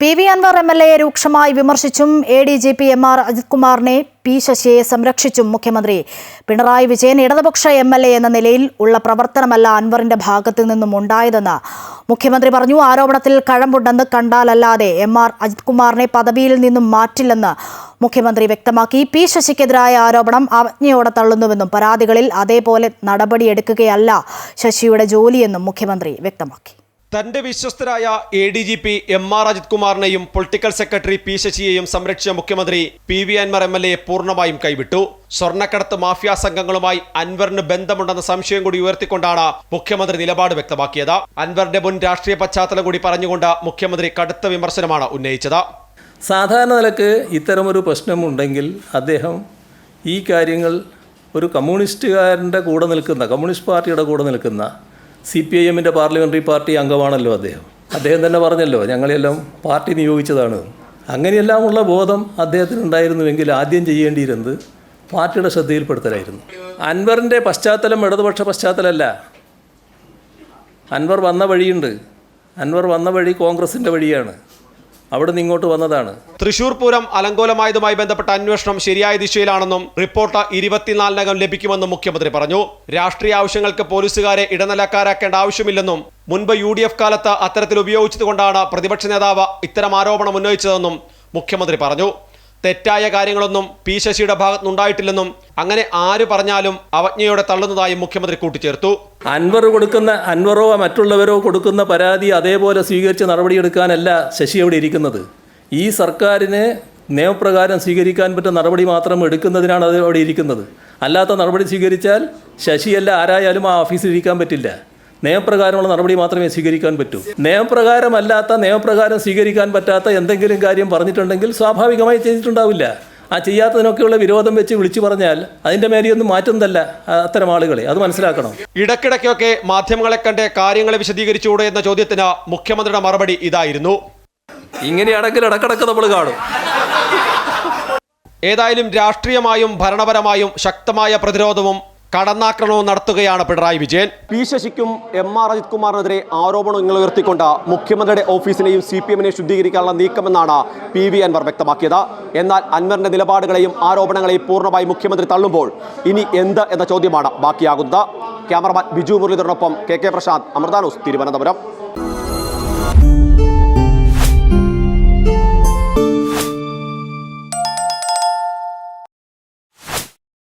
P V Anwar M L എയെ രൂക്ഷമായി വിമർശിച്ചും A D G P M R Ajith കുമാറിനെ P ശശിയെ സംരക്ഷിച്ചും മുഖ്യമന്ത്രി പിണറായി വിജയൻ ഇടതുപക്ഷ എം എൽ എ എന്ന നിലയിൽ ഉള്ള പ്രവർത്തനമല്ല അൻവറിന്റെ ഭാഗത്തു നിന്നും ഉണ്ടായതെന്ന് മുഖ്യമന്ത്രി പറഞ്ഞു. ആരോപണത്തിൽ കഴമ്പുണ്ടെന്ന് കണ്ടാലല്ലാതെ എം ആർ അജിത് കുമാറിനെ പദവിയിൽ നിന്നും മാറ്റില്ലെന്ന് മുഖ്യമന്ത്രി വ്യക്തമാക്കി. പി ശശിക്കെതിരായ ആരോപണം അവജ്ഞയോടെ തള്ളുന്നുവെന്നും പരാതികളിൽ അതേപോലെ നടപടിയെടുക്കുകയല്ല ശശിയുടെ ജോലിയെന്നും മുഖ്യമന്ത്രി വ്യക്തമാക്കി. തന്റെ വിശ്വസ്തരായ A D G P M R Ajith കുമാറിനെയും political secretary P ശശിയെയും സംരക്ഷിച്ച മുഖ്യമന്ത്രി P V Anwar M L A പൂർണമായും കൈവിട്ടു. സ്വർണക്കടത്ത് മാഫിയ സംഘങ്ങളുമായി അൻവറിന് ബന്ധമുണ്ടെന്ന സംശയം കൂടി ഉയർത്തിക്കൊണ്ടാണ് മുഖ്യമന്ത്രി നിലപാട് വ്യക്തമാക്കിയത്. അൻവറിന്റെ മുൻ രാഷ്ട്രീയ പശ്ചാത്തലം കൂടി പറഞ്ഞുകൊണ്ട് മുഖ്യമന്ത്രി കടുത്ത വിമർശനമാണ് ഉന്നയിച്ചത്. സാധാരണ നിലയ്ക്ക് ഇത്തരമൊരു പ്രശ്നമുണ്ടെങ്കിൽ അദ്ദേഹം ഈ കാര്യങ്ങൾ ഒരു കമ്മ്യൂണിസ്റ്റുകാരന്റെ കൂടെ നിൽക്കുന്ന കമ്മ്യൂണിസ്റ്റ് പാർട്ടിയുടെ കൂടെ നിൽക്കുന്ന സി പി ഐ എമ്മിന്റെ പാർലമെന്ററി പാർട്ടി അംഗമാണല്ലോ അദ്ദേഹം. അദ്ദേഹം തന്നെ പറഞ്ഞല്ലോ ഞങ്ങളെല്ലാം പാർട്ടി നിയോഗിച്ചതാണ്. അങ്ങനെയെല്ലാമുള്ള ബോധം അദ്ദേഹത്തിന് അദ്ദേഹത്തിനുണ്ടായിരുന്നുവെങ്കിൽ ആദ്യം ചെയ്യേണ്ടിയിരുന്നത് പാർട്ടിയുടെ ശ്രദ്ധയിൽപ്പെടുത്തലായിരുന്നു. അൻവറിന്റെ പശ്ചാത്തലം ഇടതുപക്ഷ പശ്ചാത്തലമല്ല. അൻവർ വന്ന വഴിയുണ്ട്. അൻവർ വന്ന വഴി കോൺഗ്രസിന്റെ വഴിയാണ്. അവിടെ നിന്ന് ഇങ്ങോട്ട് വന്നതാണ്. തൃശൂർ പൂരം അലങ്കോലമായതുമായി ബന്ധപ്പെട്ട അന്വേഷണം ശരിയായ ദിശയിലാണെന്നും റിപ്പോർട്ട് ഇരുപത്തിനാലിനകം ലഭിക്കുമെന്നും മുഖ്യമന്ത്രി പറഞ്ഞു. രാഷ്ട്രീയ ആവശ്യങ്ങൾക്ക് പോലീസുകാരെ ഇടനിലക്കാരാക്കേണ്ട ആവശ്യമില്ലെന്നും മുൻപ് യു ഡി എഫ് കാലത്ത് അത്തരത്തിൽ ഉപയോഗിച്ചതുകൊണ്ടാണ് പ്രതിപക്ഷ നേതാവ് ഇത്തരം ആരോപണം ഉന്നയിച്ചതെന്നും മുഖ്യമന്ത്രി പറഞ്ഞു. തെറ്റായ കാര്യങ്ങളൊന്നും പി ശശിയുടെ ഭാഗത്തുനിന്നുണ്ടായിട്ടില്ലെന്നും അങ്ങനെ ആര് പറഞ്ഞാലും അവജ്ഞയോടെ തള്ളുന്നതായും മുഖ്യമന്ത്രി കൂട്ടിച്ചേർത്തു. അൻവർ കൊടുക്കുന്ന അൻവറോ മറ്റുള്ളവരോ കൊടുക്കുന്ന പരാതി അതേപോലെ സ്വീകരിച്ച് നടപടിയെടുക്കാനല്ല ശശി അവിടെ ഇരിക്കുന്നത്. ഈ സർക്കാരിന് നിയമപ്രകാരം സ്വീകരിക്കാൻ പറ്റുന്ന നടപടി മാത്രം എടുക്കുന്നതിനാണ് അത് അവിടെ ഇരിക്കുന്നത്. അല്ലാത്ത നടപടി സ്വീകരിച്ചാൽ ശശിയല്ല ആരായാലും ആ ഓഫീസിൽ ഇരിക്കാൻ പറ്റില്ല. നിയമപ്രകാരമുള്ള നടപടി മാത്രമേ സ്വീകരിക്കാൻ പറ്റൂ. നിയമപ്രകാരമല്ലാത്ത നിയമപ്രകാരം സ്വീകരിക്കാൻ പറ്റാത്ത എന്തെങ്കിലും കാര്യം പറഞ്ഞിട്ടുണ്ടെങ്കിൽ സ്വാഭാവികമായി ചെയ്തിട്ടുണ്ടാവില്ല. ആ ചെയ്യാത്തതിനൊക്കെയുള്ള വിരോധം വെച്ച് വിളിച്ചു പറഞ്ഞാൽ അതിന്റെ മേലെയൊന്നും മാറ്റുന്നതല്ല അത്തരം ആളുകളെ. അത് മനസ്സിലാക്കണം. ഇടയ്ക്കിടയ്ക്കൊക്കെ മാധ്യമങ്ങളെ കണ്ട് കാര്യങ്ങളെ വിശദീകരിച്ചുകൂടെ എന്ന ചോദ്യത്തിന് മുഖ്യമന്ത്രിയുടെ മറുപടി ഇതായിരുന്നു. ഇങ്ങനെയാണെങ്കിൽ ഇടക്കിടക്ക് നമ്മൾ കാണും. ഏതായാലും രാഷ്ട്രീയമായും ഭരണപരമായും ശക്തമായ പ്രതിരോധവും കടന്നാക്രമണവും നടത്തുകയാണ് പിണറായി വിജയൻ. പി ശശിക്കും എം ആർ അജിത് കുമാറിനെതിരെ ആരോപണങ്ങൾ ഉയർത്തിക്കൊണ്ട് മുഖ്യമന്ത്രിയുടെ ഓഫീസിനെയും സി പി എമ്മിനെയും ശുദ്ധീകരിക്കാനുള്ള നീക്കമെന്നാണ് പി വി അൻവർ വ്യക്തമാക്കിയത്. എന്നാൽ അൻവറിന്റെ നിലപാടുകളെയും ആരോപണങ്ങളെയും പൂർണമായി മുഖ്യമന്ത്രി തള്ളുമ്പോൾ ഇനി എന്ത് എന്ന ചോദ്യമാണ് ബാക്കിയാകുന്നത്. ക്യാമറമാൻ ബിജു മുരളീധരനൊപ്പം കെ കെ പ്രശാന്ത് അമൃതാനൂസ് തിരുവനന്തപുരം.